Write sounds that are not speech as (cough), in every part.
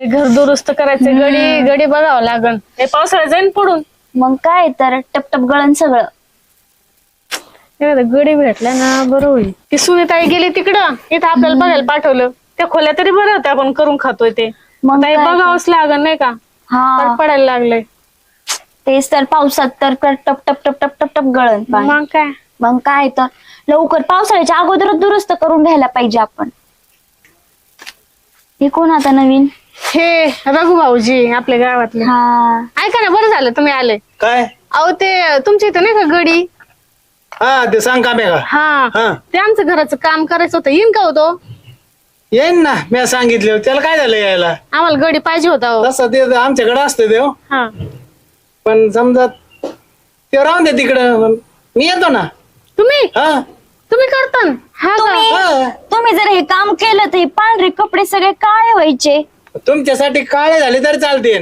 घर दुरुस्त करायचे गडी गडी बघावं लागन. हे पावसाळ्यात जाईन पडून. मग काय तर टपटप गळण सगळं. एखादा गडी भेटला ना बरं होईल. ती सुनीताई गेली तिकडं इथं आपल्याला बघायला पाठवलं. त्या खोल्या तरी बरं होत्या आपण करून खातोय ते. मग ताई काय? तर. बघावंच लागन नाही का? हा. पडायला लागलंय. तेच तर पावसात तर टप टप टप टप टप टप गळण पाणी मग काय? मग काय तर. लवकर पावसाळ्याच्या अगोदरच दुरुस्त करून घ्यायला पाहिजे आपण. हे कोण आता नवीन? हे रघु भाऊजी आपल्या गावातले. हा. ऐका ना बरं झालं तुम्ही आले. काय? अहो ते तुमच्या इथं नाही का गडी? हा ते सांग काम का? हा. हा. ते आमचं घराचं काम करायचं होतं. येईन का होतो येईन ना मी सांगितलं. त्याला काय झालं यायला? आम्हाला गडी पाहिजे होता हो. तसं ते आमच्याकडे असतं ते हो. हा. पण समजा ते राहून दे तिकडं. मी येतो ना. तुम्ही? हा. तुम्ही करता ना? हा का? तुम्ही? हा. तुम्ही जर हे काम केलं तर हे पांढरे कपडे सगळे काळे व्हायचे. तुमच्यासाठी काळे झाले तरी चालते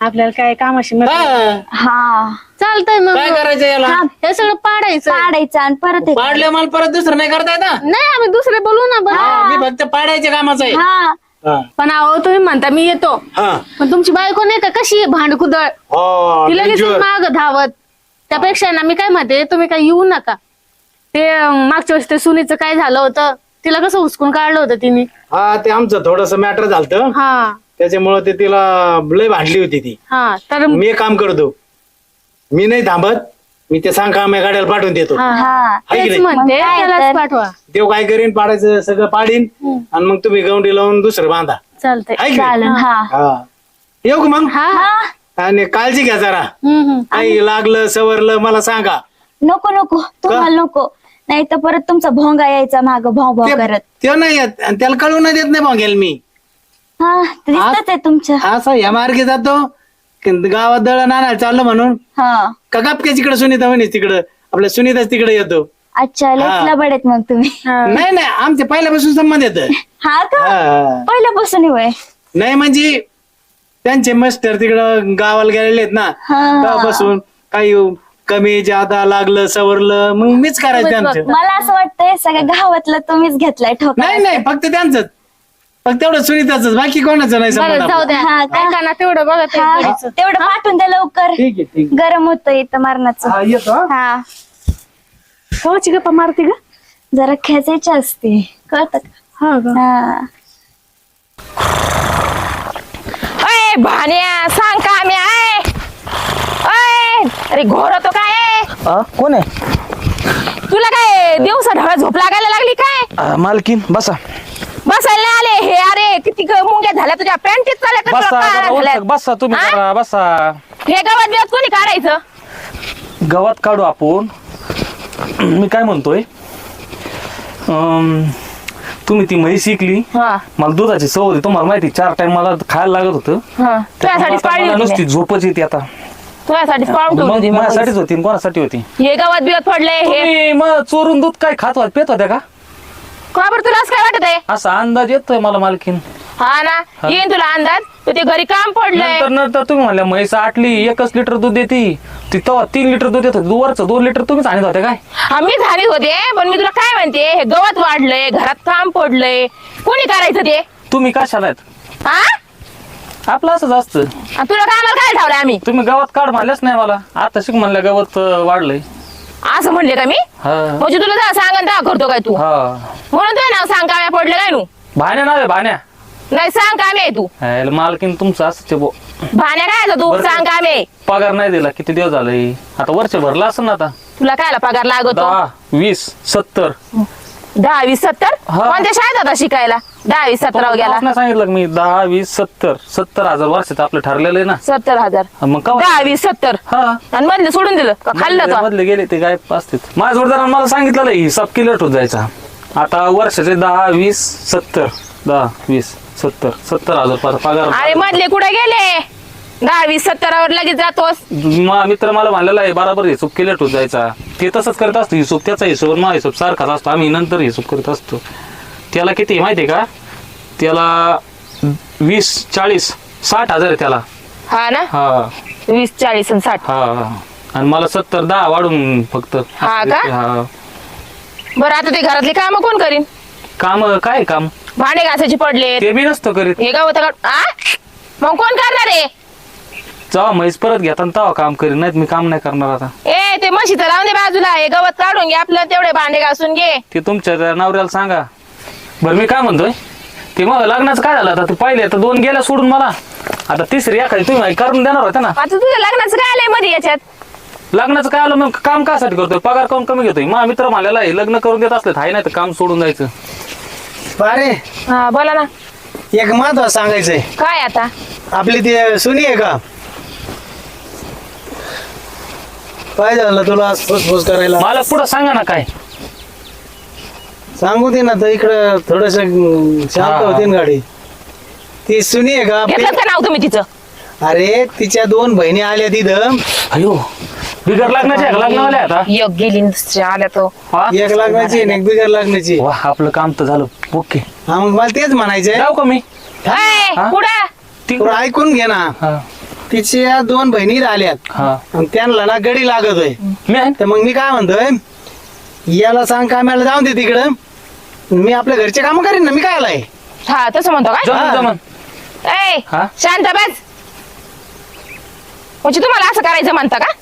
आपल्याला काय कामाशी मग हा. हा. चालतंय मग. काय करायचं याला? हा. हे सगळं पाडायचं. काढायचं आणि परत हे- पाडले मला परत दुसरं नाही करता येत ना नाही आम्ही दुसरे बोलू ना बरं. हा, मी फक्त पाडायच्या कामाचं आहे. हा. हा. पण अहो तुम्ही म्हणता मी येतो. हा. पण तुमची बायको नाही का कशी आहे भांडकुदळ? हो, ती लगेच danger. माग धावत. त्यापेक्षा ना मी काय म्हणते तुम्ही काय येऊ नका. ते अं, मागच्या वेळेस ते सुनीचं काय झालं होतं? तिला कसं हुसकून काढलं होतं तिने? हा ते आमचं थोडस मॅटर झालं हा. त्याच्यामुळे ते तिला लय भांडली होती ती. हा तर मी एक काम करतो. मी नाही थांबत. मी ते सांग काम गाड्याला पाठवून देतो. हा हा. हाय की तेच नाही? म्हणते मग काय त्यालाच तर? पाठवा. देव काय करीन पाडायचं सगळं पाडीन आणि मग तुम्ही गवंडी लावून दुसरं बांधा. चालतंय. हाय की नाही? चालन हा. हा. येऊ का मग? हा. हा. आणि काळजी घ्या जरा. हम्म, हम्म. काही लागलं सवरलं मला सांगा. नको नको. तुम्हाला नको. नाही तर परत तुमचा भोंगा यायचा माग भाव भाव ते- करत. ते नाही येत. आणि त्याला कळू नाही देत नाही भांगेल मी. हा दिसतच आहे तुमच्या असा या मार्गे जातो. की गावात दळण आणायला चाललं म्हणून. हा. का गपके तिकडे सुनीता म्हणे तिकडं. आपल्या सुनीताच तिकडे येतो. अच्छा. लयच लबडेत मग तुम्ही. नाही नाही आमचे पहिल्यापासून संबंध येत हा का? पहिल्यापासून नाही म्हणजे त्यांचे मस्टर तिकडं गावाला गेलेले आहेत ना. हा. तेव्हापासून काही कमी जादा लागलं सवरलं मग मीच करायचं त्यांचं. मला असं वाटतंय सगळ्या गावातलं तुम्हीच घेतलाय ठोका नाही नाही फक्त त्यांचंच. फक्त तेवढं सुनीताच बाकी कोणाचं नाही बरं संबंध जाऊ आपला. द्या. हा का? ऐका ना तेवढं बघा ते हा. तेवढं पाठवून द्या लवकर. ठीक आहे ठीक गरम होतं इथं मारणाचं. हा, येतो हा. हा. कवाची गप्पा मारते का? जरा खेचायची असते. कळत हा का? हा. अय भाण्या सांग का आम्ही आहे? अरे घोर तो काय? आ, कोण आहे? तुला काय दिवसा ढवळा झोप लागायला लागली काय? आ, मालकीन बसा. बसायला नाही आले हे अरे किती ग- मुंग्या झाल्या तुझ्या पॅन्टीत चालल्या का बसा जरा? बसा तुम्ही हा? जरा बसा. हे गवत बिवत कोणी काढायचं? गवत काढू आपण. मी काय म्हणतोय? अम, तुम्ही ती म्हैस शिकली हा. मला दुधाची सवय होती तुम्हाला माहिती चार टाइम मला खायला लागत होतं. हा. त्यामुळे तुझ्यासाठीच आता पाळली मला होती नुसती. झोपच येते आता. तुझ्यासाठीच पाळून ठेवली मग होती माझ्यासाठीच होती आणि कोणासाठी होती? हे गवत बिवत पडले हे. तुम्ही मग चोरून दूध काय खात होत पेत होत्या का? का बरं तुला असं काय वाटत आहे? असा अंदाज येतोय मला मालकीन. हा ना येईन तुला अंदाज. तर ते घरी काम पडलंय. नंतर नंतर तुम्ही म्हणल्या म्हैस आटली एकच लिटर दूध देते. ती तेव्हा तीन लिटर दूध देत होती. वरचं दोन लिटर तुम्हीच आणत होत्या काय? हा मी झाली होते पण मी तुला काय म्हणते हे गवत वाढलंय घरात काम पडलंय. कोणी करायचं ते? तुम्ही कशाला आहेत? हा? आपलं असंच असतं. आणि तुला कामाला काय ठेवलंय आम्ही? तुम्ही गावात काढ म्हणल्याच नाही मला. आता शिक म्हणल्या गावात अं, वाढलंय. असं म्हणले का मी? हा. म्हणजे तुला जा सांगन तेव्हा करतो काय तू? हा. म्हणून तुझं नाव सांग काम्या पडलं काय नू? भाण्या नाव आहे भाण्या. नाही सांग कामे आहे तू. मालकीन तुमचं असंच आहे बो. भाण्या काय आहे तू? बरं. सांग कामे पगार नाही दिला किती दिवस झाले? आता वर्ष भरला असं ना आता. तुला कायला पगार लागतो? दहा वीस सत्तर. दहा वीस सत्तर? हा. कोणत्या शाळेत होता शिकायला? दहा वीस सत्तरावर गेला. सांगितलं का मी? दहा वीस सत्तर. सत्तर हजार वर्षाचं आपलं ठरलेलं आहे ना. सत्तर हजार. हा, मग का दहा वीस सत्तर. हा. आणि मधले सोडून दिलं. का खाल्लं मधले- तो? मधले गेले ते काय असतात माझ्या जोडदारानं मला सांगितलेलं आहे, हिसाब किलट होत जायचा आता वर्षाचे दहा वीस सत्तर. दहा वीस सत्तर. सत्तर हजार पगार अरे मधले कुठे गेले? दहा वीस सत्तरावर लगेच जातोस. मा मित्र मला म्हणलेला आहे बराबर हिशोब केलेट होत जायचा. ते तसंच करत असतो हिशोब त्याचा हिशोब मा हिशोब सारखाच असतो. आम्ही नंतर हिशोब करत असतो. त्याला किती माहिती आहे का? त्याला वीस चाळीस साठ हजार आहे त्याला. हा ना? हा. वीस चाळीस आणि साठ. हा हा. आणि मला सत्तर दहा वाढून फक्त. हा का? हा. बरं आता ते घरातली कामं कोण करीन? काम काय काम? भांडे घासायचे पडले ते बी नसतं करीत. हे गवत काढ- आ? मग कोण करणार आहे? जेव्हा म्हैस परत घेता तेव्हा काम करीन नाहीत मी काम नाही करणार आता. ए ते म्हशीचं लावून दे बाजूला हे गवत काढून घे आपलं तेवढे भांडे घासून घे. ते तुमच्या त्या नवऱ्याला सांगा. बरं मी काय म्हणतोय? ते मग लग्नाचं काय झालं आता? ते पहिले तर दोन गेल्या सोडून मला. आता तिसरी एखादी तुम्ही करून देणार होता ना? आता तुझं लग्नाचं काय आलंयमध्ये याच्यात? लग्नाचं काय आलं? मग काम कासाठी करतोय? पगार काऊन कमी घेतोय? मग मित्र म्हणाला आहे लग्न करून देत असले हाय नाही तर काम सोडून जायचं. अरे हा बोला ना. एक महत्त्व सांगायचंय. काय आता? आपली ती सुनी आहे का? काय झालं तुला आज फुसफुस करायला? मला पुढं सांगा ना काय. सांगू दे ना तर इकडं थोडस शांत हा. होती ना गाडी. ती सुनी आहे का आपली? घेतलं का नाव तुम्ही तिचं? अरे तिच्या दोन बहिणी आल्या तिथं. अयो बिगर लग्नाचे लग्नावाले आता योग गेली न दुसऱ्या आल्या तो. हा? एक लग्नाची आणि एक बिगर लग्नाची. वा आपलं काम तर झालं. ओके. हा मग मला तेच म्हणायचंय. जाऊ का मी? ए, हा? पुढं ती- थोडं ऐकून घे ना. हा. तिच्या दोन बहिणी आल्यात हा. आणि त्यांना ना गडी लागत आहे. तर मग मी काय म्हणतोय याला सांग कामाला जाऊन दे तिकडं. मी आपल्या घरचे काम करीन ना मी काय आलाय? हा तसं म्हणतो काय? जमन जमन. ए हा? शांत बस. म्हणजे तुम्हाला असं करायचं म्हणता का?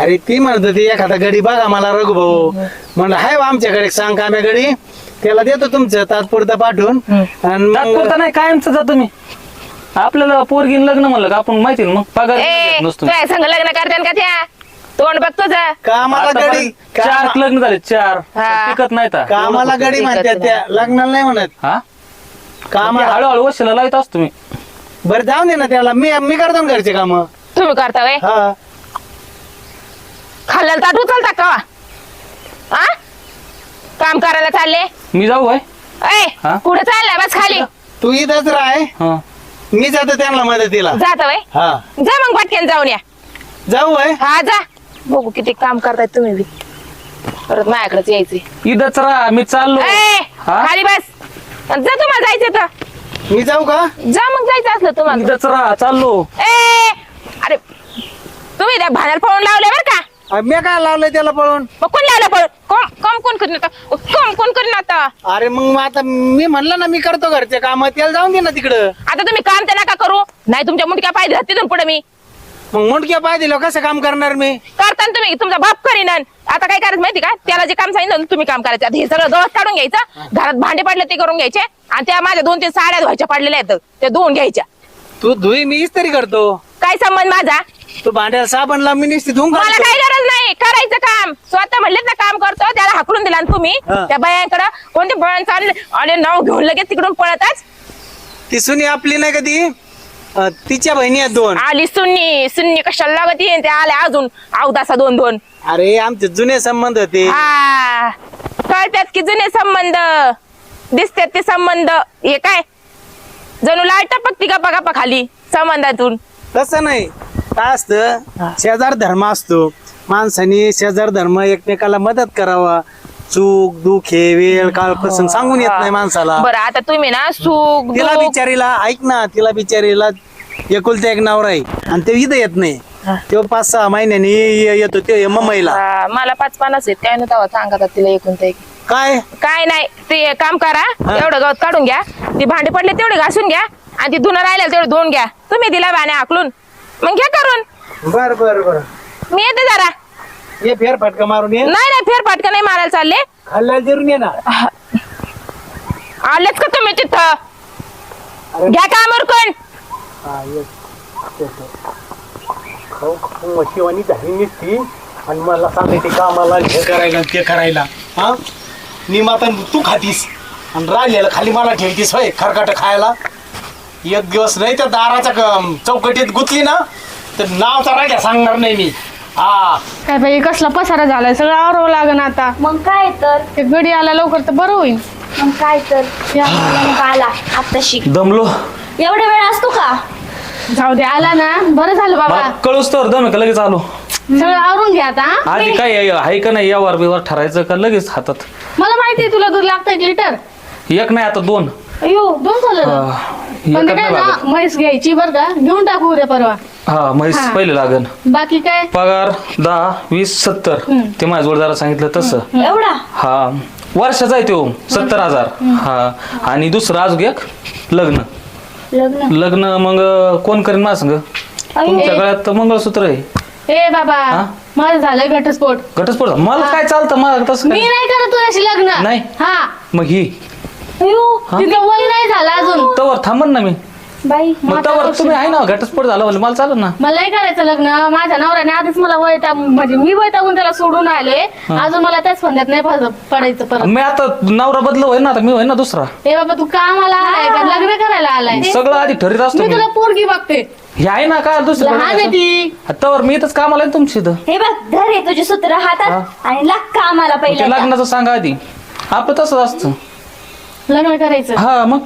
अरे ती म्हणत होती एखादा गडी बघा मला रघु भाऊ म्हणलं हाय बा आमच्याकडे सांग काम्या गडी? त्याला देतो तुमचं तात्पुरता पाठवून. आणि मग- तात्पुरता नाही कायमच जातो मी आपल्याला पोरगीन लग्न म्हणलं का? आपण माहिती ना मग? पगार ए घेत नसतो. तुझ्या संग लग्न करते का त्या? तोंड बघ तुझं. कामाला गडी. आतापर्यंत चार कामा- लग्न झाले चार. हा. टिकत नाही तर कामाला गडी म्हणतात त्या. लग्नाला नाही म्हणत. हा? कामाला हळूहळू वशिला लावत असतो मी. बरं जाऊन दे ना त्याला. मी मी करतो ना घरचे काम. तुम्ही करता वय हा. खाल्ल्याला ताट उचलता का? हा काम करायला चालले? मी जाऊ होय. ए हा? कुठे चाललाय बस खाली. तू इथंच राह हा. मी जातो त्यांना मदतीला. जाता वय हा. जा मग पटकन जाऊन या. जाऊ आहे हा जा. बघू किती काम करताय तुम्ही बी. परत माझ्याकडेच यायचे इथंच राहा मी चाललो. ए हा? खाली बस. जा तुम्हाला जायचं तर. मी जाऊ का? जा मग जायचं असलं तुम्हाला. इथंच राहा चाललो. ए अरे तुम्ही त्या भाण्याला पळून लावले बरं का? मी काय लावलंय त्याला पळून? मग कोण लावलं पळून कोण कोण कोण करीन आता? कोण कोण करीन आता? अरे मग आता मी म्हणलं ना मी करतो घरचे काम त्याला जाऊन दे ना तिकडं. आता तुम्ही काम तर नका करू? नाही तुमच्या मुंडक्या पाय तिथून पुढे मी. मग मुंडक्या पाय दिलं कसं काम करणार मी? करताना तुम्ही तुमचा बाप करीन आता काय करायचं माहिती का? त्याला जे काम सांगितलं ना तुम्ही काम करायचं. आता हे सगळं गवत काढून घ्यायचं. घरात भांडे पडले ते करून घ्यायचे. आणि त्या माझ्या दोन तीन साड्या धुवायच्या पडलेल्या आहेत. त्या धुवून घ्यायच्या. तू धुई मी तरी करतो. काय संबंध माझा? तू भांड्याला साबण लाव मी नुसती धुवून मला. काही गरज नाही. करायचं काम. स्वतः म्हणलेत ना काम करतो. त्याला हाकलून दिला ना तुम्ही. हा. त्या बायांकडे कोणते बळण चालले आणि नाव घेऊन लगेच तिकडून पळतच ती सुनी आपली नाही कधी अं, तिच्या बहिणी आहेत दोन. आली सुन्नी सुन्नी कशाला लागत येईन ते आले अजून. अवदासा दोन दोन. अरे आमचे जुने संबंध होते हा. कळतात की जुने संबंध. दिसतात ते संबंध. हे काय? जणू लाल टपकती गप्पा गप्पा खाली संबंधातून. तसं नाही. काय असतं? शेजार धर्म असतो. माणसाने शेजार धर्म एकमेकाला मदत करावा. चूक दुःख हे वेळ काळ प्रसंग सांगून येत नाही माणसाला. बरं आता तुम्ही ना सुख तिला दुःख बिचारीला ऐक ना तिला बिचारीला एकुलता एक नवरा आहे. आणि ते इथं येत नाही. तो पाच सहा महिन्यांनी ये- येतो ते मुंबईला. हा, मला पाच पानाच आहेत. काय नव्हतं सांगतात तिला एकूण ते काय? काय नाही ते एक काम करा. एवढं गवत काढून घ्या. ती भांडे पडले तेवढे घासून घ्या. आणि ती धुणं राहिलं तेवढं धुवून घ्या. तुम्ही दिला बाणे हाकलून. मग घ्या करून. बर बर बर. मी येते जरा. ये फेर फटका मारून ये. नाही नाही फेर फाटका नाही मारायला चालले. खाल्ल्या जिरून ये ना. आलेच का तुम्ही तिथं? घ्या काम उरकून हा, ये. खाऊ खाऊ मशिवानी झाली निसती. आणि मला सांगायचे कामाला हे करायला आणि ते करायला. हा? निमाता तू खातीस. आणि राहिलेलं खाली मला ठेवतीस होय खरकाट खायला. एक दिवस नाही त्या दाराच्या क- चौकटीत गुतली ना तर नावचा राहिला सांगणार नाही मी. हा. काय बाई कसला पसारा झालाय? सगळं आवरावं लागन आता. मग काय तर? ते गडी आला लवकर तर बरं होईल. मग काय तर? या मग आला. आत्ताशी दमलो. एवढा वेळ असतो का? जाऊ दे आला ना. बरं झालं बाबा. कळूस तर दम आहे का लगेच आलो? सगळं आवरून घ्या आता हा? आधी काय आहे आहे का नाही यावर बिवर ठरायचं का लगेच हातात? मला माहितीये तुला दूध लागतं एक लिटर. एक नाही आता दोन. अयो दोन झालं ना. हा, पण ते काय नाही ना लागत. म्हैस घ्यायची बरं का घेऊन टाकू उद्या परवा. हा म्हैस हा. पहिले लागन. बाकी काय? पगार दहा वीस सत्तर. ते माझ्या जोडदारा सांगितलं तसं. एवढा? हा वर्षाचा आहे तो सत्तर हजार. हा आणि दुसरं अजून एक लग्न. लग्न? लग्न मग कोण करेन माझ संग? तुमच्या गळ्यात तर मंगळसूत्र आहे. ए बाबा हा? माझं झालंय घटस्फोट. घटस्फोट? मला काय चालतं? मला तसं मी काय नाही करत तुझ्याशी लग्न. नाही. हा. मग ही. तिचं वय नाही झालं अजून. तवर थांबन ना मी. बाई मग तवर तुम्ही आहे ना घटस्फोट झाला म्हणजे मला चालेल ना. मला नाही करायचं लग्न. माझ्या नवऱ्याने आधीच मला वैता म्हणजे मी वैतागून त्याला सोडून आले. अजून मला त्याच फंद्यात नाही फस- पडायचं परत. मी आता नवरा बदल होईल ना आता मी होईल ना दुसरा. ए बाबा तू कामाला आलाय का? लग्न करायला आलाय? सगळं आधी ठरीत असतो मी मी. तुला पोरगी बघते. हे आहे ना काय दुसरं लहान आहे बघायचं? ती. तवर मी इथंच कामाला आहे ना तुमची इथं. हे बघ धर हे तुझे सूत्र हातात आणि लाग कामाला ते पहिल्या लग्नाचं सांगा आधी. आपलं तसंच असतं. लग्न करायचं? हा मग?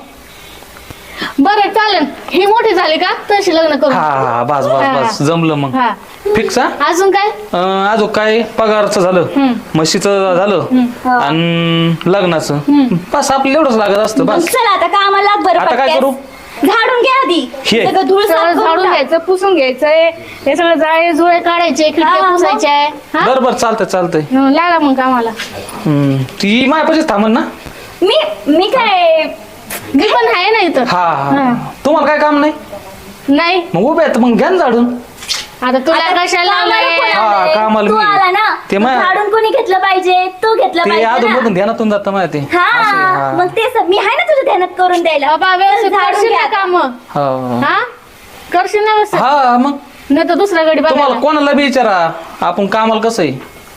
बरं चालेल. ही मोठी झाली का? तशी लग्न करू. हा हा बस बस बस. जमलं मग. हा. फिक्स हा? अजून काय? अं, अजून काय? पगारचं झालं. म्हशीचं झालं. आणि लग्नाचं. बस आपल्याला एवढंच लागत असतं बस. चल आता कामाला लाग बरं आता काय पटक्यास. करू? झाडून घ्या आधी. हे. सगळं धूळ साफ सगळं करून झाडून टाक. घ्यायचं पुसून घ्यायचंय. हे सगळं जाळे जुळे काढायचे हा, खिडक्या मग. पुसायच्या. हा? बरं बरं चालतंय चालतंय. हं, लागा मग कामाला. हम्म. ती मायापाशीच थांबन ना. मी मी काय मी पण आहे ना इथं. हा हा. तुम्हाला काय काम नाही? नाही. मग उभे आहेत मग घ्या ना झाडून. आता तुला आता कशाला कामाला? कोण हा, आलंय? कामाला तू मी. आला ना ते मग मा- झाडून कोणी घेतलं पाहिजे? तू घेतलं ते पाहिजे अधून ना. मधून ध्यानातून जातं माहिती. असं आहे, हा. मग तेच मी आहे ना तुझ्या ध्यानात करून द्यायला. बाबा व्यवस्थित झाडून करशील घ्या. ना. काम? हा. हा? करशील ना व्यवस्थित? हा मग. नाही तर दुसऱ्या गडी तुम्हाला बघा कोणाला बी विचारा आपण कामाला कसं आहे?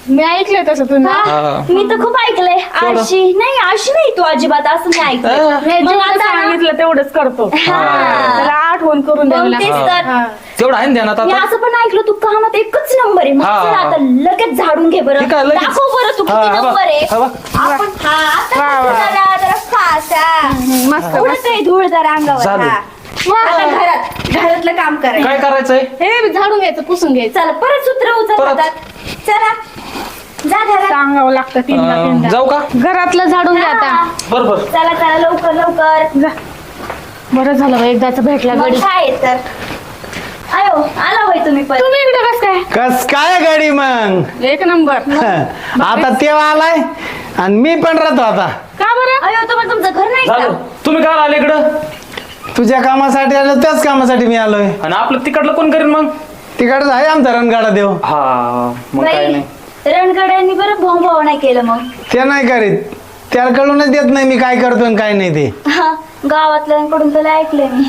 मी ऐकलंय तसं तुम्ही हा, हा. मी तर खूप ऐकलंय? आळशी नाही आळशी नाही तू अजिबात असं मी ऐकलंय हा. मग जेवढं आता सांगितलं तेवढंच करतो हा. त्याला आठवण करून मग द्यावी तेच लागते. तर. हा. तेवढं आहे ना ध्यानात मी आता असं पण ऐकलं तू कामात एकच नंबर आहे मग हा, चल हा. आता लगेच झाडून घे बरं ठीक आहे, लगेच. दाखव बरं तू हा, किती हा बघ, नंबर आहे हा बघ. आपण हा आता वा, वा. जरा जरा फास्ट हा. मस्त आहे धूळ जरा अंगावर झालं. हा. आता घरात घरातलं काम करायचं. काय करायचंय? हे झाडून घ्यायचं पुसून घ्यायचं. चला परत सूत्र उचल परत. हातात. चला. जा घरात. सांगावं लागतं तीनदा अं, तीनदा. जाऊ का? घरातलं झाडून घ्या आता. हा. बर बर. चला चला लवकर लवकर. जा. बरं झालं एकदाच भेटला मग गडी काय आहे तर? आयो आला होय तुम्ही पण. तुम्ही इकडे कस काय? कस काय गाडी मग? एक नंबर. (laughs) आता तेव्हा आलाय आणि मी पण राहतो आता. का बरं? तुमचं घर नाही झालं. तुम्ही काय आले इकडं? तुझ्या कामासाठी आलो त्याच कामासाठी मी आलोय. आणि आपलं तिकडलं कोण करेन मग? तिकडच आहे आमचा रणगाडा देव. हा मग काय नाही. रणगड्यांनी बरं भाऊ भाऊ नाही केलं मग. ते नाही करीत. त्याला कळूनच देत नाही मी काय करतो आणि काय नाही ते. हा, गावातल्यांकडून तर ऐकलंय मी.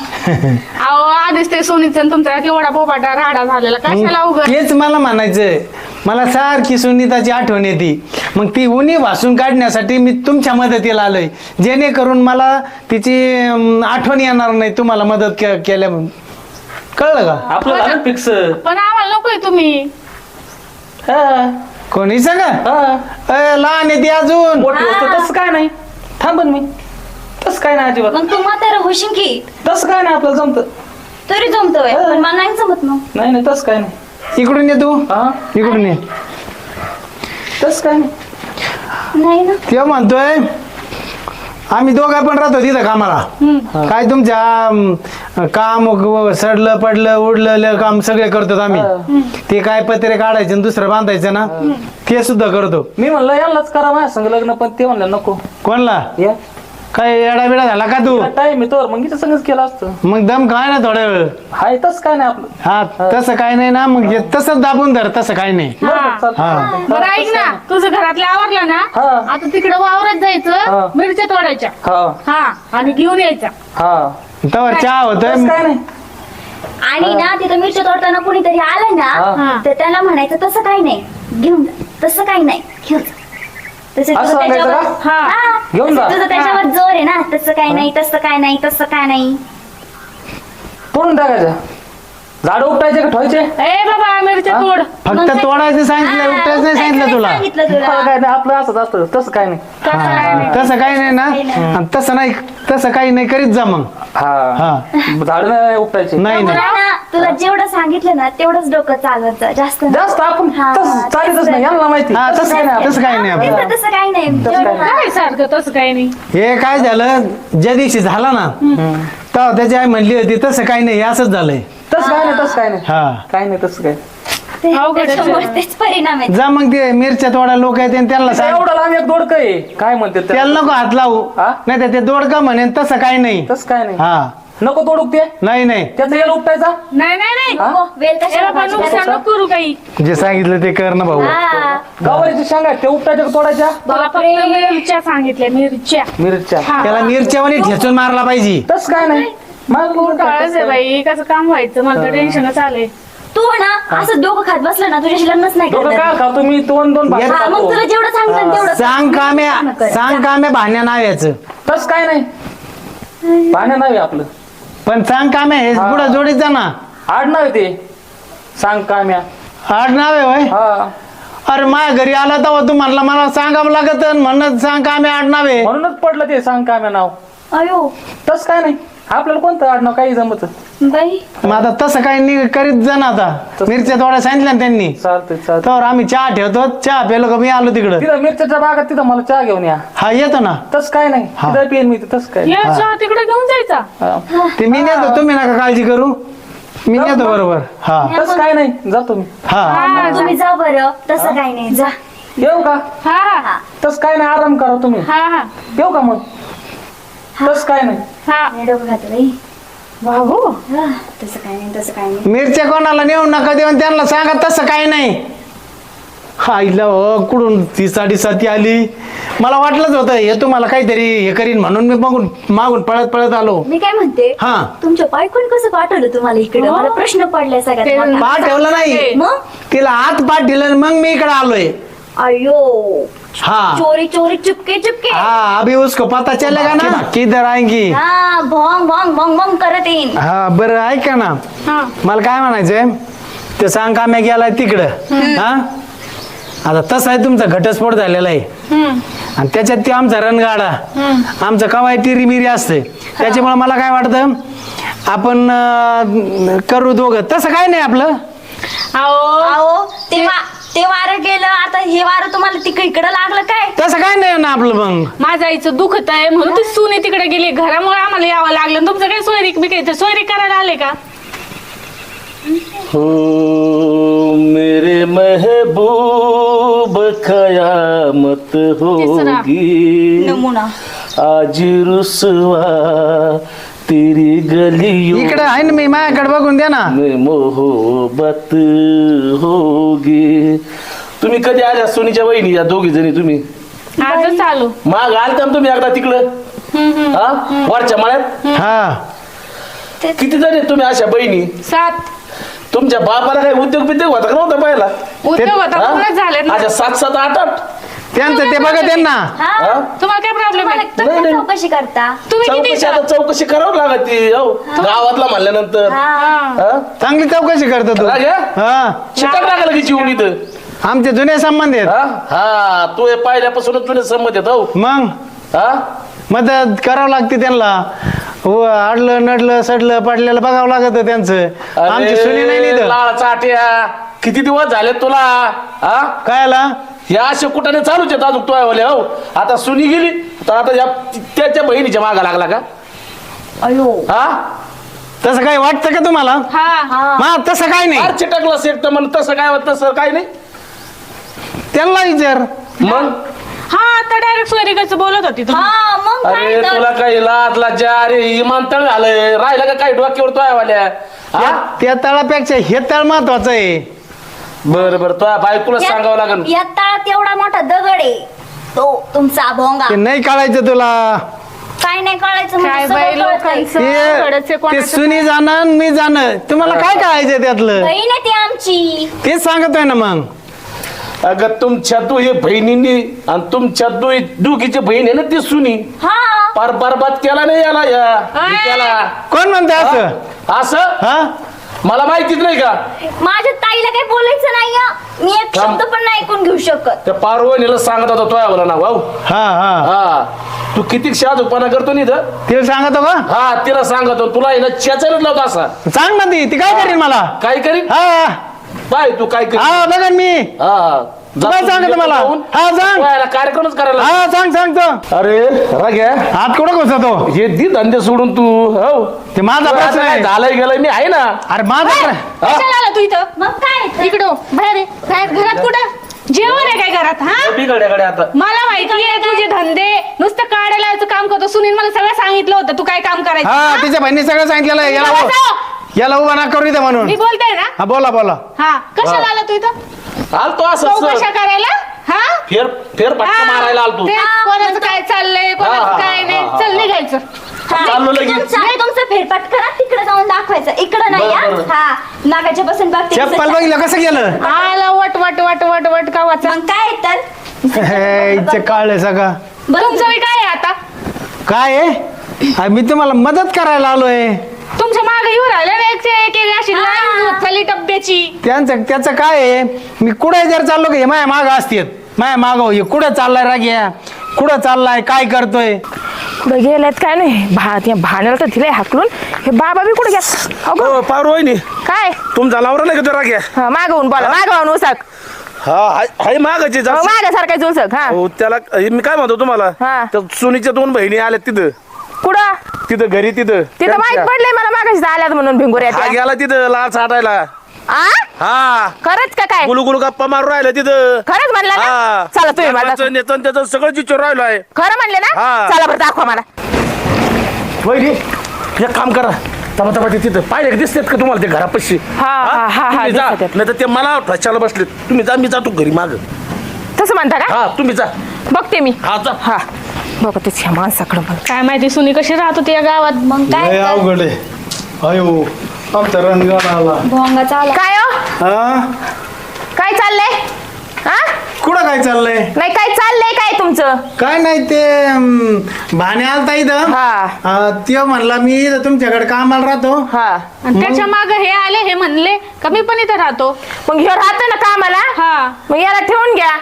अहो आधीच ते सोनीचं आणि तुमचा केवढा पोपाटा राडा झालेला. कशाला उघड तेच मला म्हणायचं मला सारखी सुनीताची आठवण येते. मग ती उन्ही वासून काढण्यासाठी मी तुमच्या मदतीला आलोय. जेणेकरून मला तिची अं, आठवण येणार नाही तुम्हाला मदत के- केल्या कळलं का? आपलं झालं फिक्स पण आम्हाला नकोय तुम्ही. कोणी सांगा? अय, लहान आहे ती अजून. मोठी वस्तू तसं काय नाही. थांबन मी. तसं काय नाही अजिबात. मग तू म्हातारा होशील की तसं काय नाही आपलं जमत. तरी जमतोय पण मला नाही जमत मग. नाही नाही तसं काय नाही. इकडून ये तू. हा? इकडून ये. तसं काय? नाही ना. ते म्हणतोय आम्ही दोघं पण राहतो तिथं कामाला. काय तुमच्या अं, काम व- सडलं पडलं उडलं ल- काम सगळे करतो आम्ही. ते काय पत्रे काढायचे आणि दुसरं बांधायचं ना ते सुद्धा करतो. मी म्हणलं यालाच करा माझ्या संग लग्न पण ते म्हणलं नको. कोणला? या. काय येडा बिडा झाला का तू? टाइम आहे तर मग इथं संगच केलं असतं. मग दम काय ना थोड्या वेळ? हाय तसं काय नाही आपलं. हा तसं काय नाही ना. मग हे तसंच दाबून धर तसं काय नाही. चालतं. हा. बरं ऐक ना. तुझं घरातलं आवरलं ना? हा. आता तिकडे वावरात हा. जायचं मिरच्या तोडायच्या. हा. हा आणि घेऊन यायच्या हा. तवर चहा तसं होतोय काय नाही. आणि ना तिथं मिरच्या तोडताना कुणीतरी आलं ना हा. तर त्याला म्हणायचं तसं काही नाही. घेऊन जा. तसं काही नाही. घेऊन जा. तसे असं तुझं सांगायचं त्याच्यावर का? हा. हा. घेऊन जा. तसं तुझं त्याच्यावर जोर आहे ना. तसं काही नाही तसं काय नाही तसं काय नाही? तोडून टाकायचं? झाड उपटायचे का ठेवायचे? ए बाबा मिरच्या हा? तोड. फक्त तोडायचं सांगितलं हा, उपटायचं नाही सांगितलं तुला. सांगितलं मला तुला काय नाही आपलं असंच असतं. तसं काय नाही. तसं काय नाही. तसं काही नाही ना. आणि तसं नाही तसं काही नाही करीत जा मग. हा. हा. (laughs) झाड नाही उपटायचे. नाही नाही. तुला जेवढं सांगितलं ना तेवढंच डोकं चालत जा जास्त नाही. जास्त आपण हा, तसं चालतच नाही यांना माहिती. हा तसं काय नाही तसं काही नाही आपलं. तसं तसं काही नाही. काय जेवढं- काय सारखं तसं काही नाही. हे काय झालं? ज्या दिवशी झाला ना तेव्हा त्याची आई म्हणली होती तसं काही नाही हे असंच झालंय. तसं काय नाही तसं काय नाही. हा. काय नाही तसं काय ते- अवघडच आहे. त्याच्यामुळे तेच परिणाम आहेत जा मग ते मिरच्या थोडा लोक आहेत आणि त्यांना सांग. एवढा लांब एक दोडक आहे. काय म्हणते त्याला? नको हात लावू. हा? नाही तर ते दोडका म्हणेन तसं काही नाही. तस काय नाही. हा. नको ते. नाही नाही. त्याचा याला उपटायचा? नाही नाही नाही. नको, वेल कशाला पण नुकसान? नको करू काही. जे सांगितलं ते कर ना भाऊ. हा, शेंगा आहेत, ते उपटायच्या का तोडायच्या तुला फक्त बापरे. मिरच्या सांगितल्या मिरच्या. मिरच्या. हा. त्याला मिरच्यावानी ठेचून मारला पाहिजे. तस काय नाही. मग घोटाळाच आहे बाई कसं काम व्हायचं? मला तर टेन्शनच आलंय. तू ना असं डोकं खात बसलं ना तुझ्याशी लग्नच नाही डोकं करणार. काय खातो? मी दोन दोन भाकरी हा, मग खातो तुला जेवढं सांगतात तेवढं सांग. काम्या. सांग. काम्या भाण्या नाव्याचं तस काय नाही. पाण्या नाही आपलं. पण सांग काम्या हे हा. पुढे जोडीत जा ना. आडनाव आहे ते. सांग काम्या. आड नाव आहे होय? हा. अरे माझ्या घरी आला तेव्हा तू म्हणला मला सांगावं लागत म्हणत सांग काम्या आड नाव आहे. म्हणूनच पडलं ते सांग काम्या नाव. अयो. तस काय नाही. आपल्याला कोणतं आडनाव काही जमत बाई. मग आता तसं काही नाही करीत जा ना आता. मिरच्या थोड्या सांगितल्या ना त्यांनी. चालतंय तर आम्ही चहा ठेवतो चहा पेलो का मी आलो तिकडं? तिथं मिरच्याच्या बागात तिथं मला चहा घेऊन या. हा येतो ना. तस काय नाही. हा. तिथं पेन मी तस काय. या चहा तिकडे घेऊन जायचा. हा. ते मी नेतो तुम्ही नका काळजी करू. मी नेतो बरोबर. हा. तस काय नाही. जातो मी हा. मग तुम्ही जा बरं. तसं काही नाही. जा. येऊ का? हा. हा. तस काय नाही. आराम करा तुम्ही. हा हा. येऊ का मग? तस काय नाही. हा. नाही डोकं खात बाई. बाबू? हा, तसं काही नाही तसं काही नाही. मिरच्या कोणाला नेऊ नका देऊन त्यांना सांगा तसं काही नाही. आईला हो कुठून ती साडेसाती आली? मला वाटलंच होतं हे तुम्हाला काहीतरी हे करीन म्हणून मी मागून मागून पळत पळत आलो. मी काय म्हणते? हा. तुमच्या बायकोन कसं पाठवलं तुम्हाला इकडे? हो. मला प्रश्न पडलाय ते- सगळ्यात. पाठ ठेवलं नाही. मग? तिला हात पाठ दिलं आणि मग मी इकडे आलोय. अयो. हा. चोरी चोरी चुपके चुपके. हाँ अभी उसको पता चलेगा ना? किधर आएंगी. हा भोंग भोंग भोंग भोंग करत येईन. हा बरं ऐका ना. हा. मला काय म्हणायचंय? ते सांग का मी गेलाय तिकडं. हा? आता तसा आहे तुमचा घटस्फोट झालेला आहे. हम्म. आणि त्याच्यात ते आमचा रणगाडा. आमचं कवाय तिरी मिरी असते त्याच्यामुळे मला काय वाटतं? आपण अं, करू दोघं. तसं काय नाही आपलं? अहो ते ते वारं गेलं आता हे वारं तुम्हाला तिकडे इकडं लागलं काय? तसं काय नाही ना आपलं मग. माझ्या आईचं दुखत आहे म्हणून ती सुने तिकडे गेली. घरामुळे आम्हाला यावं लागलं. आणि तुमचं काही सोयरीक बिकायचं सोयरीक करायला आले का? हो मेरे महबूब कयामत होगी। नमुना। आज रुसवा तेरी गलियों इकडे आहे ना मी माझ्याकडे बघून द्या ना. में मोहब्बत होगी। तुम्ही कधी आल्या सोनीच्या बहिणी या दोघी जणी तुम्ही? आजच माग आलता ना तुम्ही एकदा तिकडं? हा? वरच्या मळ्यात? हा. किती जणी आहेत तुम्ही अशा बहिणी? सात. तुमच्या बापाला काही उद्योग बिद्योग होता का नव्हता पहिला? उद्योग होता हा? ना अच्छा सात सात आठ आठ? त्यांचं ते बघा त्यांना. हा? तुम्हाला काय प्रॉब्लेम तुम्हाला आहे? तुम्ही नाही, नाही. चौकशी करता. तुम्ही किती चौकशी आता चौकशी करावं लागत ती हो. गावातला म्हणल्यानंतर. हा. हा? चांगली चौकशी करतो तू. राजा? हा. शिकायला लागला की जीवन इथं? आमचे जुने संबंध आहेत. हा? हा तू हे पाहिल्यापासूनच तुला संमत येत हो. मग? हा? मदत करावं लागते त्यांना. हो अडलं नडलं सडलं पडलेलं बघावं लागत त्यांचं. आमची सुनी नाही अरे, किती दिवस झाले तुला? हा? काय आला या अशा कुठाने चालूच आहेत अजून तो हो. आता सुनी गेली तर आता या त्याच्या बहिणीच्या मागा लागला का? अयो. हा? तसं काही वाटतं का तुम्हाला? हा. हा मा तसं काय नाही. चिटकलं एक तर म्हण तसं काय होत तसं काय नाही. त्यांना विचार. मग? हा आता डायरेक्ट सोयरीकाचं बोलत होती तुम्ही. हा मग अरे काय तर. तुला काही लाज लाजा अरे इमानतळ झालंय. राहिलं का काय डोक्यावर तो वाल्या हा? त्या- त्या तळापेक्षा हे तळ महत्वाचं आहे. बर बर. तो बायकोला सांगावं लागेल या तळात एवढा मोठा दगड आहे. तो तुमचा भोंगा ते नाही कळायचं तुला. काय नाही कळायचं काय म्हणजे बाई कळतंय. ते ते सुनी जाणं मी जाणं. तुम्हाला काय कळायचं त्यातलं? बहीण आहे ती आमची. तेच सांगतोय ना मग. अगं तुमच्या दो हे बहिणींनी आणि तुमच्या दो दोघीची बहीण आहे ना ती सुनी? हा. पार बरबाद केला नाही याला या? कोण म्हणते असं? असं? हा? मला माहितीच नाही का? माझ्या ताईला काही बोलायचं नाही हं. मी एक थांब. शब्द पण नाही ऐकून घेऊ शकत. त्या पारवणीला सांगत होता तो बोला ना भाऊ. हा हा. हा. तू किती शाजूपणा करतो नि? तिला सांगतो का? हा तिला सांगतो तुला हिला चेचायलाच लावता असा. सांग ना ती. ती काय करेल मला? काय करीन? हा. पाय तू काय करीन? हा बघा मी. हा. काय सांगत मला हा सांग. कार्यक्रमच करायला हा सांग सांगतो अरे राग्या. हात कुठं घुसतो? हे दी धंदे सोडून तू हो. ते माझा प्रश्न आहे. झालंय गेलंय मी आहे ना. अरे माझा प्रश्न- कशाला आला तू इथं? मग काय? इकडं बाहेर ये. बाहेर घरात कुठं? जेवण आहे काय घरात हा? बिघड्याकडे आता. मला माहिती आहे तुझे धंदे. नुसतं काढायला याचं काम करतो. सुनील मला सगळं सांगितलं होतं. तू काय काम करायचं? हा हा? तिच्या बहिणी सगळं सांगितलेलं आहे. याला बसा. उ- याला उभा ना करू दे म्हणून. मी बोलते ना? हा बोला बोला. हा. कशाला आला तू इथं? आलतो असं चौकशा करायला? हा? फेर फेर फटका हा, मारायला आलतो. ते कोणाचं काय चाललंय हा, कोणाचं हा, काय हा, नाही चल हा. निघायचं. चाललो लगेच. तुमचं तुमचं फेरपाट करा तिकडे जाऊन दाखवायचं. इकडं नाही बरं, बरं. हा हा नागाच्या बसून बघते चप्पल कसं- बघितलं कसं गेलं? आला वट वट वट वट वट का वाचा? मग काय तर? हे, इथे कळलं सगळं. तुमचं बी काय आहे आता? काय आहे? अरे मी तुम्हाला मदत करायला आलोय. तुमच्या मागे येऊ राहिले ना एक एक एक अशी लाईन झाली डब्याची. त्यांचं त्याचं काय आहे? मी कुठे जर चाललो की हे माया माग असतेत माया माग हे कुठं चाललाय राग्या कुठं चाललाय? काय करतोय? कुठे गेलेत काय नाही? भा त्या भाण्याला तर दिलंय हाकलून. हे बाबा बी कुठे घ्या अगो. पार वहिनी. काय? तुमचा लावरा नाही का तो राग्या हा मागवून बोला मागवून उसाक. हा हाय- हाय मागाची माग सारखायचं उसाक हा. हो त्याला हे मी काय म्हणतो तुम्हाला? हा. त्या सुनीच्या दोन बहिणी आल्या तिथं. कुठं? तिथं घरी तिथं. तिथं माहीत त्यांच्या. पडलंय मला मागाशी आल्यात म्हणून भिंगुऱ्या हा त्या. गेला तिथं लाल साठायला. आ? हा. खरंच का काय? गुलू गुलू गप्पा मारून राहिलं तिथं. खरंच म्हणलं ना? चला तुम्ही मला त्याचं सगळं चिचोर राहिलो आहे. खरं म्हणले ना? हा. चला बरं दाखवा मला. वहिनी एक काम करा. तबा तबा ते तिथं पाहिजे दिसतात का तुम्हाला ते घरापाशी? हा, हा, हा, हा, तुम्ही जा. दिसतात. नाही तर ते मला ठशाला बसले तुम्ही जा मी जातो घरी माग. तसं म्हणता का? हा तुम्ही जा. बघते मी. हा जा. हा. बघते ह्या माणसाकडं मला काय माहिती सुनी कशी राहत होती या गावात? मग काय लय? अवघड आहे. अयो आमचा रणगाड आला. भोंगा चाला काय हो? हा? काय चाललंय? हा? कुठं काय चाललंय? नाही काय चाललंय काय तुमचं? काय नाही ते अं, भाणे आलता इथं. हा. हा, त्यो म्हणला मी इथं तुमच्याकडे कामाला राहतो. हा. आणि त्याच्यामागे हे आले हे म्हणले का मी पण इथं राहतो? मग ह्यो राहतो ना कामाला? हा. मग याला ठेवून घ्या.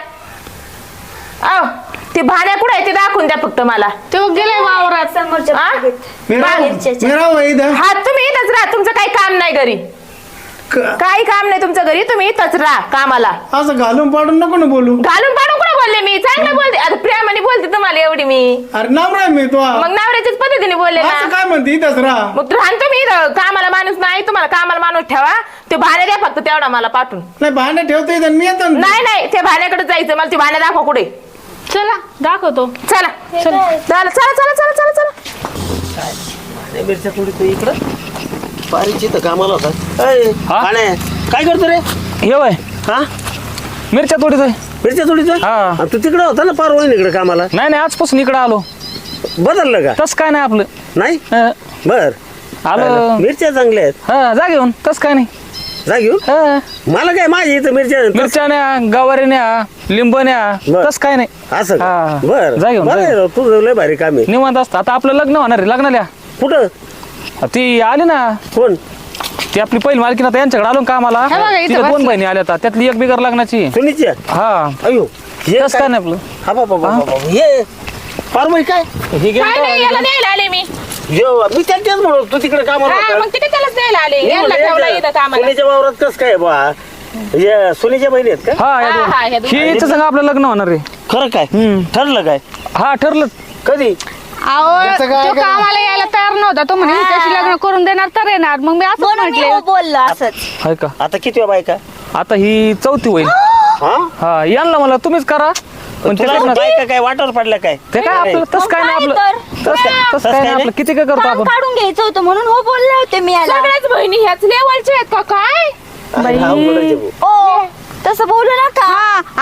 ते भाड्या कुठं आहे ते दाखवून द्या फक्त मला. तो गेलाय वावरात. समोरच्या आ? बागेत. मी राहू बाहेरच्या मी राहू इथं. हा तुम्ही इथंच राहा. तुमचं काही काम नाही घरी. क- काही काम नाही तुमचं घरी. तुम्ही इथंच राहा कामाला. असं घालून पाडून नको ना बोलू. घालून पाडून कुठं बोलले मी? चांगलं बोलते. आता प्रेमाने बोलते तुम्हाला एवढी मी. अरे नवरा आहे मी तो. मग नवऱ्याच्याच पद्धतीने बोलले असं ना काय म्हणते? इथंच राहा. मग राहण तुम्ही इथं. कामाला माणूस नाही. तुम्हाला कामाला माणूस ठेवा. ते भाण्या द्या फक्त तेवढा मला पाठवून. नाही भांडे ठेवतो इथं मी येतो ना. नाही नाही. ते भाण्याकडे जायचं. मला ते भाण्या दाखवा कुठे. चला दाखवतो. चला. चला. चला चला चला चला चला. मिरच्या थोडी इकडं. कामाला होता. अय, हा? काय करतो रे? हे वय. हा? मिरच्या तोडीतोय मिरच्या थोडीच हा. तू तिकडं होता ना पार वळीन इकडे कामाला. नाही नाही आजपासून इकडे आलो. बदललं का? तस काय नाही आपलं. नाही? हं, बर. आलो. मिरच्या चांगल्या आहेत. हा जा घेऊन. तस काय नाही. जा घेऊ हं, मला काय माझ्या इथं मिरच्या मिरच्या न्या गवारी न्या. लिंब न्या बर. तस काय नाही. असं का? हा. बर. जा घेऊन, बरं जा तुझं लय भारी काम आहे. निवांत असतं. आता आपलं लग्न होणार आहे लग्नाला. कुठं? ती आली ना. कोण? ती आपली पहिली मालकीन आता यांच्याकडे आलो ना कामाला. हे बघा, इथं तिथे दोन बसली. बहिणी आल्या आता. त्यातली एक बिगर लग्नाची. सुनीच्या हा. अयो हे तस काय? नाही आपलं. हा बाबा बाबा बाबा. हे बाई काय? हे घे. काय नाही याला न्यायला आले मी. जेव्हा मी त्यांच्याच म्हणतो तू तिकडे कामाला हा होता. मग तिथे त्यालाच न्यायला आले. यांना म्हणले, ठेवला इथं कामाला. सुनीच्या वावरात कस काय बा हे सुनीच्या बहिणी आहेत का? हा या हा, दोन. हा, या दोन. ही हिच्या संग आपलं लग्न होणार आहे. खरं काय? ठरलं काय? हा ठरलं. कधी? अहो त्याचं काय तो काय? कामाला यायला तयार नव्हता. तो म्हणे त्याशी लग्न करून देणार तर येणार. मग मी असं म्हणून मी हो म्हटले बोललो असंच. हाय का? आता किती वेळ बायका? आता ही चौथी होईल. हा? हा यांना मला तुम्हीच करा. पण तुला त्याच्यात ना- बायका काय वाटावर पडल्या काय? ते काय आपलं तस काय नाही आपलं तस काय तस काय नाही आपलं. किती काय करतो काम आपण? काढून घ्यायचं होतं म्हणून हो बोलले होते मी याला. सगळ्याच बहिणी ह्याच लेवलच्या आहेत का काय? हा. ओ तसं बोलू नका.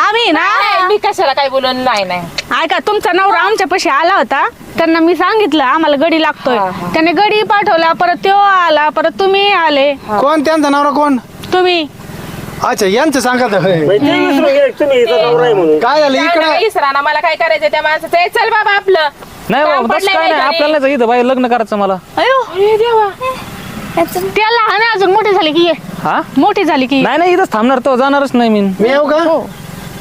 आम्ही ना. नाही, मी कशाला काय बोलून नाही नाही. ऐका तुमचा नवरा आमच्या पाशी आला होता. त्यांना मी सांगितलं आम्हाला गडी लागतोय. त्याने गडी पाठवला परत तो आला परत तुम्ही आले. कोण त्यांचा नवरा कोण? तुम्ही. अच्छा यांचं सांगा तर होय. म्हणजे ते विसरून गेले तुम्ही इथं नवरा आहे म्हणून. काय झालं इकडं? इसराना मला काय करायचं त्या माणसाचं? ए, चल बाबा आपलं. नाही काम बाबा तसं पडलंय काय नाही मैदानी. आपल्याला इथं बाई लग्न करायचं मला. अयो. अरे देवा. त्या लहान आहे अजून मोठी झाली की ये. हा? मोठी झाली की ये. नाही नाही इथंच थांबणार तो जाणारच नाही मी. मी येऊ का?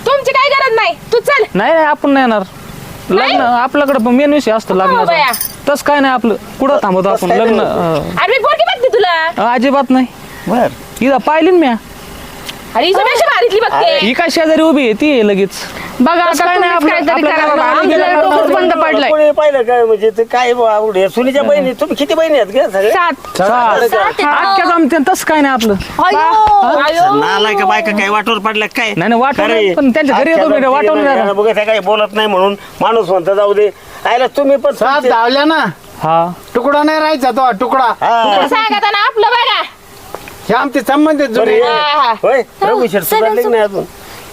तुमची काय गरज नाही. तू चल. नाही नाही आपण नाही येणार. लग्न आपल्याकडे मेन विषय असतो हो, लग्नाचा. बया. तस काय नाही आपलं. कुठं थांबवतो आपण? काय लग्न अं, अरे मी पोरगी बघते तुला. अं, अजिबात नाही. बर. इथं पाहिली ना म्या आणि हिच्यापेक्षा भारीतली बघते. ही काय शेजारी उभी आहे ती आहे लगेच. बघा आता काय नाही, तुम्हीच आपलं- काहीतरी आपलं करा काय बाबा. नाही, आमचं गेलं डोकंच बंद पडलंय. कोणी पाहिलं काय म्हणजे ते काय बुवा सुनीच्या बहिणी तुम्ही किती बहिणी आहेत का सगळे? सात. आख्या जमते तसं काय नाही आपलं. नालाय का बायका काय वाटवर पडल्या काय? नाही, नाही, वाटवर खरं आहे. पण त्यांच्या घरी येतो आजच्या नाही. बघा त्या काही बोलत नाही म्हणून माणूस म्हणतो जाऊ दे. आयला तुम्ही पण सात तुमचे- धावल्या ना? हा. तुकडा नाही राहायचा तो तुकडा. हा. सांगा ना आपलं बघा. हे आमचे संबंध आहेत बरं, जुने. हा. होय रघु शेठ सुधारले की नाही अजून.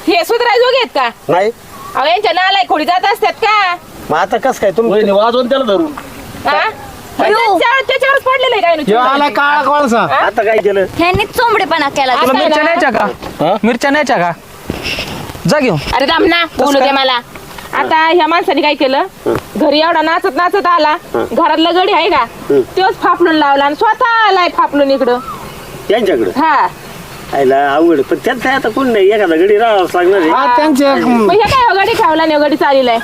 हे सुधराय जोगे आहेत का? नाही. अहो यांच्या नालाय खोडी जात असतात का? मग आता कस काय तुम्ही? वहिनी वाजवून त्याला धरून. हा? त्याच्यावर- त्याच्यावरच पडलेलं आहे काय आला नुसतं. काळा कोळसा आता काय केलं? ह्यांनी चोंबडेपणा केला. तुला असं आहे मिरच्या ना? न्यायच्या का? मिरच्या न्यायच्या का? जा घेऊन. अरे राम ना बोलू दे मला. आता ह्या माणसाने काय केलं? घरी एवढा नाचत नाचत आला. घरातला गडी आहे का? तोच फापलून लावला आणि स्वतः आलाय फापलून इकडं. त्यांच्याकडे? हा. आयला अवघड पण त्यांचं आता कोण नाही एखादा गडी राहावंच लागणार आहे. हा त्यांचे मग हे काय गडी खावला नाही गडी चाललाय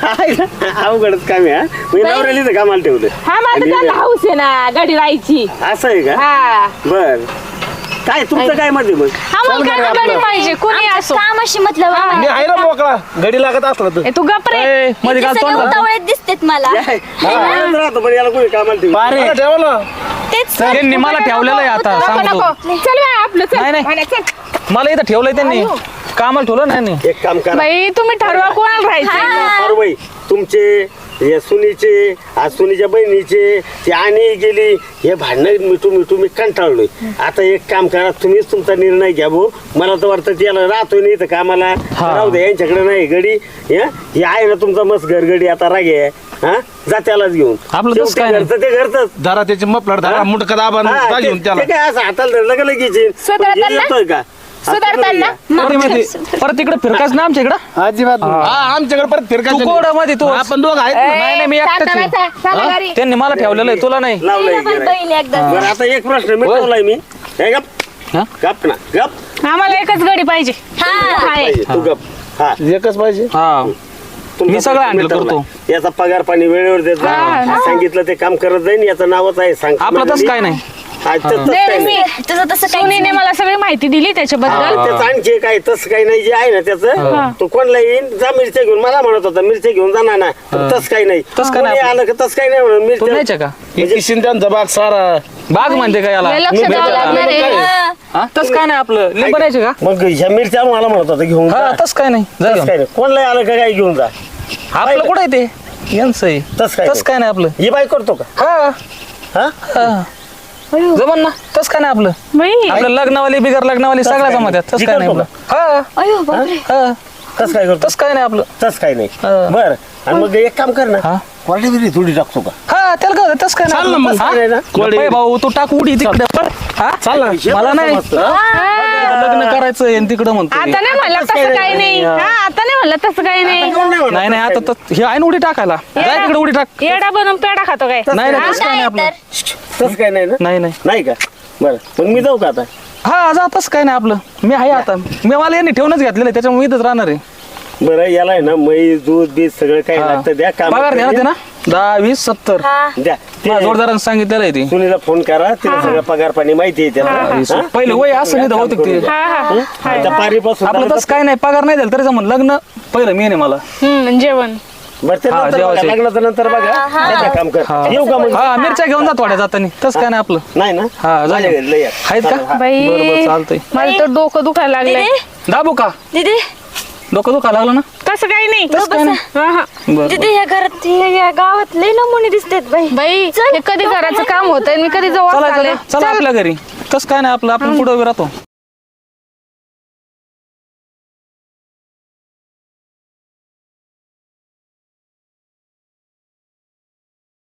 अवघडच काम आहे हा. मी नवऱ्याला इथं कामाला ठेवलं? हा माझं आणि- त्यांना हाऊस आहे ना गडी राहायची. असं आहे का? हा. बर. काय तुमचं काय मत आहे मग? आम्हाला काय गडी पाहिजे कोणी असो. कामाशी मतलब मी आहे ना मोकळा. घडी लागत असला तर. ए, तू गप रे. ए, मध्ये घाल तोंड घाल. दिसतेत मला. हा, राहतो पण याला कोणी कामाला ठेवलं बारे तेच त्यांनी मला ठेवलेलं आहे आता नको सांगतो. नको. चल आपलं चल. नाही, नाही. चल. मला इथं ठेवलंय त्यांनी. कामाला ठेवलं नाही यांनी. एक काम करा. बाई तुम्ही ठरवा कोणाला राहायचं तुमचे हे सुनीचे आज सुनीच्या बहिणीचे ती आणि गेली हे भांडणं मिठू मिठू मी कंटाळलोय. आता एक काम करा तुम्हीच तुमचा निर्णय घ्या भाऊ. मला तर वाटतं त्याला राहतोय नाही तर कामाला. हा. राहू दे यांच्याकडे नाही गडी. हं? हे आहे ना तुमचा मस्त घरगडी आता रागे. हा? जा त्यालाच घेऊन. आपलं तसं शेवटी काय नाही. घरचं ते घरच धरा त्याचे मफलर धरा मुंडक दाबा घेऊन ते त्याला. ते काय असं हाताला धरलं का लगेच? येईल. सुधारताना? पण हे येतोय का? सुधारताना? परत तिकडे फिरकाच ना आमच्या इकडं अजिबात नाही. हा. आमच्याकडे परत तू फिरकायचं कोडमध्ये तू. आपण दोघ आहेत ना. नाही नाही मी एकटाच आहे. त्यांनी मला ठेवलेलं आहे तुला नाही. लावलंय गिऱ्हाईक. बरं आता एक प्रश्न मिटवलाय मी. हे गप. हा? गप ना गप. आम्हाला एकच गडी पाहिजे. हा. पाहिजे, तू गप. हा. एकच पाहिजे? हा. तुमचा मी सगळं handle मिटवलाय. करतो. याचा पगार पाणी वेळेवर देत जा. सांगितलं ते काम करत जाईन याचं नावच आहे सांग. आपलं तसं काय नाही. हा, त- तसं नाही, मी नाही. तसं तसं काही सोनीने मला सगळी माहिती दिली त्याच्याबद्दल. त्याचं आणखी काय तसं काही नाही जे आहे ना त्याचं तो कोणला येईन जा मिरच्या घेऊन. मला म्हणत होता मिरच्या घेऊन जा ना तसं काही नाही. तसं काय कोणी नाही आलं का तसं काही नाही म्हणून तू मिरच्या न्यायच्या का इतकी शिंद्यांचा भाग सारा बाग म्हणते का याला? लय लक्ष मी द्यावं भेटला. लागणार आहे. हा. हा? तसं काय नाही आपलं? लिंब न्यायचे का? मग ह्या मिरच्या मला म्हणत होता घेऊन जा. हा तसं काय नाही. जा तसं घेऊन. काय नाही. कोणला आलं का काय घेऊन जा. आपलं कुठं आहे ते? यांचं आहे. तसं काय तसं काय नाही आपलं. ही बाई करतो का? हा. हा? हा. जमन ना तसं काय नाही आपलं? बाई. आपलं लग्नवाली बिगर लग्नवाली सगळ्या काय जमत. तसं काय नाही आपलं. हा. अयो बापरे. हा. तसं काय करतो? तसं काय नाही आपलं. तसं काय नाही. हा. बर. आणि मग एक काम कर ना. हा. बिरी थोडी टाकतो का? हा त्याला काय होतं? तसं काय चाल ना नाही. मग. हा? लपय भाऊ तू टाक उडी तिकडे पण. हा? चाल ना. मला नाही. हा? लग्न करायचं तिकडं म्हणतो आता नाही म्हणलं तसं काही नाही. हा आता नाही म्हणलं तसं काही नाही. नाही नाही आता तर- हे आहे ना उडी टाकायला. जाय तिकडे उडी टाक. येडा बनवून पेडा खातो काय? नाही नाही तसं काय नाही आपलं? तसं काय नाही ना? नाही नाही. नाही का? बरं. मग मी जाऊ का आता? हा जा तसं काय नाही आपलं. मी आहे आता. मी मला यांनी ठेवूनच घेतलेलं आहे त्याच्यामुळे मी इथंच राहणार आहे. बरं याला आहे ना म्हैस दूध बीज सगळं काही. लागतं द्या काम. पगार द्या ना ते ना दहा वीस सत्तर. हा. द्या. ते जोडदारानं सांगितलेलं आहे ते. सुनीला फोन करा तिला सगळं पगार पाणी माहिती आहे त्याला? पहिले वय असं नाही तर ते. हा हा. हं? पारीपासून आपलं तसं काय नाही पगार नाही द्याल तरी जमन. लग्न पहिलं मी नाही मला. हम्म जेवण. बरं ते हा, नंतर बघा, जेवायचं. लग्नाचं नंतर बघा. त्याचं काम कर. हा. येऊ का मग? हा मिरच्या घेऊन जा थोड्या जातानी. तसं काय नाही आपलं. नाही ना? हा, जा माझ्या घेऊन. घरी लय आहे. आहेत का. बाई. बरं बरं चालतंय. मला तर डोकं दुखायला लागलंय. दीदी दाबू का? दीदी. डोकं दुखा लागलं ना? तसं काही नाही. तसं काय नाही. हा हा. बरं दीदी या घरात हे- या गावात लय नमुने दिसतात बाई. बाई हे कधी घराचं काम होतंय? मी कधी जाऊ चला आले? चला चला आपल्या घरी. तसं काय नाही आपलं? आपण पुढे उभे राहतो.